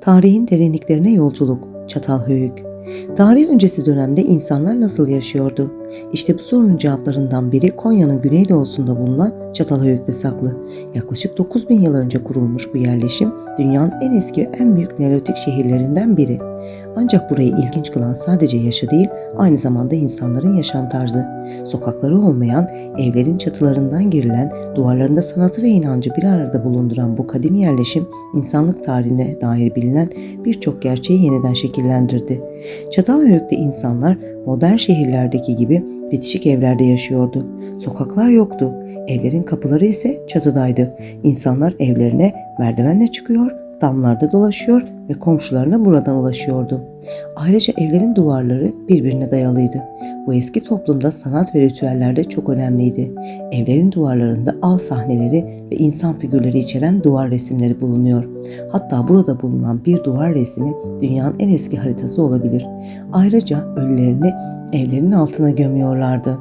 Tarihin derinliklerine yolculuk. Çatalhöyük. Tarih öncesi dönemde insanlar nasıl yaşıyordu? İşte bu sorunun cevaplarından biri Konya'nın güneydoğusunda bulunan Çatalhöyük'te saklı. Yaklaşık 9000 yıl önce kurulmuş bu yerleşim dünyanın en eski ve en büyük Neolitik şehirlerinden biri. Ancak burayı ilginç kılan sadece yaşı değil, aynı zamanda insanların yaşam tarzı. Sokakları olmayan, evlerin çatılarından girilen, duvarlarında sanatı ve inancı bir arada bulunduran bu kadim yerleşim, insanlık tarihine dair bilinen birçok gerçeği yeniden şekillendirdi. Çatalhöyük'te insanlar modern şehirlerdeki gibi bitişik evlerde yaşıyordu. Sokaklar yoktu. Evlerin kapıları ise çatıdaydı. İnsanlar evlerine merdivenle çıkıyor, damlarda dolaşıyor ve komşularına buradan ulaşıyordu. Ayrıca evlerin duvarları birbirine dayalıydı. Bu eski toplumda sanat ve ritüellerde çok önemliydi. Evlerin duvarlarında av sahneleri ve insan figürleri içeren duvar resimleri bulunuyor. Hatta burada bulunan bir duvar resmi dünyanın en eski haritası olabilir. Ayrıca ölülerini evlerin altına gömüyorlardı.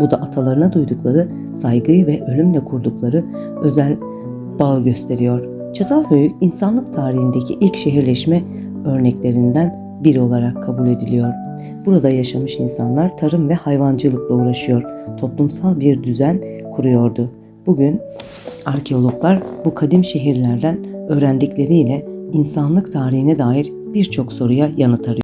Bu da atalarına duydukları saygıyı ve ölümle kurdukları özel bağ gösteriyor. Çatalhöyük insanlık tarihindeki ilk şehirleşme örneklerinden biri olarak kabul ediliyor. Burada yaşamış insanlar tarım ve hayvancılıkla uğraşıyor. Toplumsal bir düzen kuruyordu. Bugün arkeologlar bu kadim şehirlerden öğrendikleriyle insanlık tarihine dair birçok soruya yanıt arıyor.